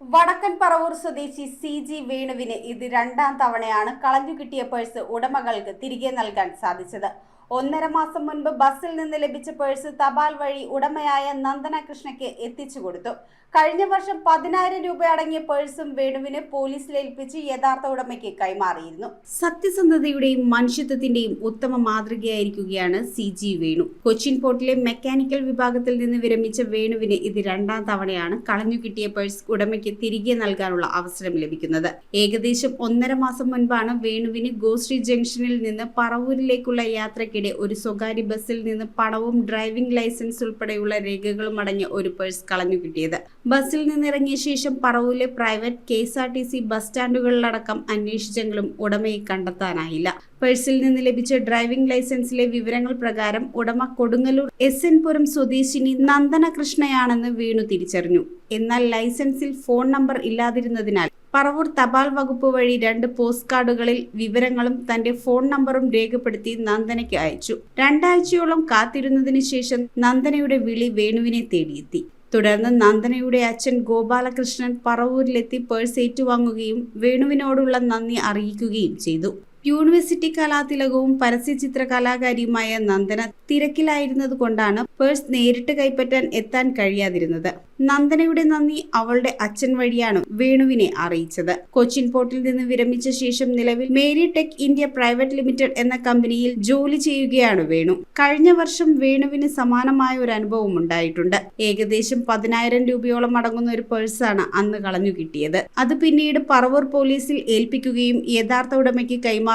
വടക്കൻ പറവൂർ സ്വദേശി C G വേണുവിന് ഇത് രണ്ടാം തവണയാണ് കളഞ്ഞു കിട്ടിയ പേഴ്സ് ഉടമകൾക്ക് തിരികെ നൽകാൻ സാധിച്ചത്. ഒന്നര മാസം മുൻപ് ബസ്സിൽ നിന്ന് ലഭിച്ച പേഴ്സ് തപാൽ വഴി ഉടമയായ നന്ദന കൃഷ്ണയ്ക്ക് എത്തിച്ചു കൊടുത്തു. കഴിഞ്ഞ വർഷം പതിനായിരം രൂപ അടങ്ങിയ പേഴ്സും വേണുവിന് പോലീസിൽ ഏൽപ്പിച്ച് യഥാർത്ഥ ഉടമയ്ക്ക് കൈമാറിയിരുന്നു. സത്യസന്ധതയുടെയും മനുഷ്യത്വത്തിന്റെയും ഉത്തമ മാതൃകയായിരിക്കുകയാണ് സി ജി വേണു. കൊച്ചിൻ പോർട്ടിലെ മെക്കാനിക്കൽ വിഭാഗത്തിൽ നിന്ന് വിരമിച്ച വേണുവിന് ഇത് രണ്ടാം തവണയാണ് കളഞ്ഞു കിട്ടിയ പേഴ്സ് ഉടമയ്ക്ക് തിരികെ നൽകാനുള്ള അവസരം ലഭിക്കുന്നത്. ഏകദേശം ഒന്നര മാസം മുൻപാണ് വേണുവിന് ഗോശ്രീ ജംഗ്ഷനിൽ നിന്ന് പറവൂരിലേക്കുള്ള യാത്രയ്ക്കിടെ ഒരു സ്വകാര്യ ബസ്സിൽ നിന്ന് പണവും ഡ്രൈവിംഗ് ലൈസൻസ് ഉൾപ്പെടെയുള്ള രേഖകളും അടങ്ങിയ ഒരു പേഴ്സ് കളഞ്ഞു കിട്ടിയത്. ബസ്സിൽ നിന്നിറങ്ങിയ ശേഷം പറവൂലെ private K S R T C bus സ്റ്റാൻഡുകളിലടക്കം അന്വേഷിച്ചെങ്കിലും ഉടമയെ കണ്ടെത്താനായില്ല. പേഴ്സിൽ നിന്ന് ലഭിച്ച ഡ്രൈവിംഗ് ലൈസൻസിലെ വിവരങ്ങൾ പ്രകാരം ഉടമ കൊടുങ്ങല്ലൂർ എസ് എൻ പുരം സ്വദേശിനി നന്ദന കൃഷ്ണയാണെന്ന് വീണു തിരിച്ചറിഞ്ഞു. എന്നാൽ ലൈസൻസിൽ ഫോൺ നമ്പർ ഇല്ലാതിരുന്നതിനാൽ പറവൂർ തപാൽ വകുപ്പ് വഴി രണ്ട് പോസ്റ്റ് കാർഡുകളിൽ വിവരങ്ങളും തന്റെ ഫോൺ നമ്പറും രേഖപ്പെടുത്തി നന്ദനയ്ക്ക് അയച്ചു. രണ്ടാഴ്ചയോളം കാത്തിരുന്നതിന് ശേഷം നന്ദനയുടെ വിളി വേണുവിനെ തേടിയെത്തി. തുടർന്ന് നന്ദനയുടെ അച്ഛൻ ഗോപാലകൃഷ്ണൻ പറവൂരിലെത്തി പേഴ്സ് ഏറ്റുവാങ്ങുകയും വേണുവിനോടുള്ള നന്ദി അറിയിക്കുകയും ചെയ്തു. യൂണിവേഴ്സിറ്റി കലാതിലകവും പരസ്യചിത്ര കലാകാരിയുമായ നന്ദന തിരക്കിലായിരുന്നത് കൊണ്ടാണ് പേഴ്സ് നേരിട്ട് കൈപ്പറ്റാൻ എത്താൻ കഴിയാതിരുന്നത്. നന്ദനയുടെ നന്ദി അവളുടെ അച്ഛൻ വഴിയാണ് വേണുവിനെ അറിയിച്ചത്. കൊച്ചിൻ പോർട്ടിൽ നിന്ന് വിരമിച്ച ശേഷം നിലവിൽ Mary tech India private limited എന്ന കമ്പനിയിൽ ജോലി ചെയ്യുകയാണ് വേണു. കഴിഞ്ഞ വർഷം വേണുവിന് സമാനമായ ഒരു അനുഭവം ഉണ്ടായിട്ടുണ്ട്. ഏകദേശം പതിനായിരം രൂപയോളം അടങ്ങുന്ന ഒരു പേഴ്സാണ് അന്ന് കളഞ്ഞു കിട്ടിയത്. അത് പിന്നീട് പറവൂർ പോലീസിൽ ഏൽപ്പിക്കുകയും യഥാർത്ഥ ഉടമയ്ക്ക് കൈമാറുകയും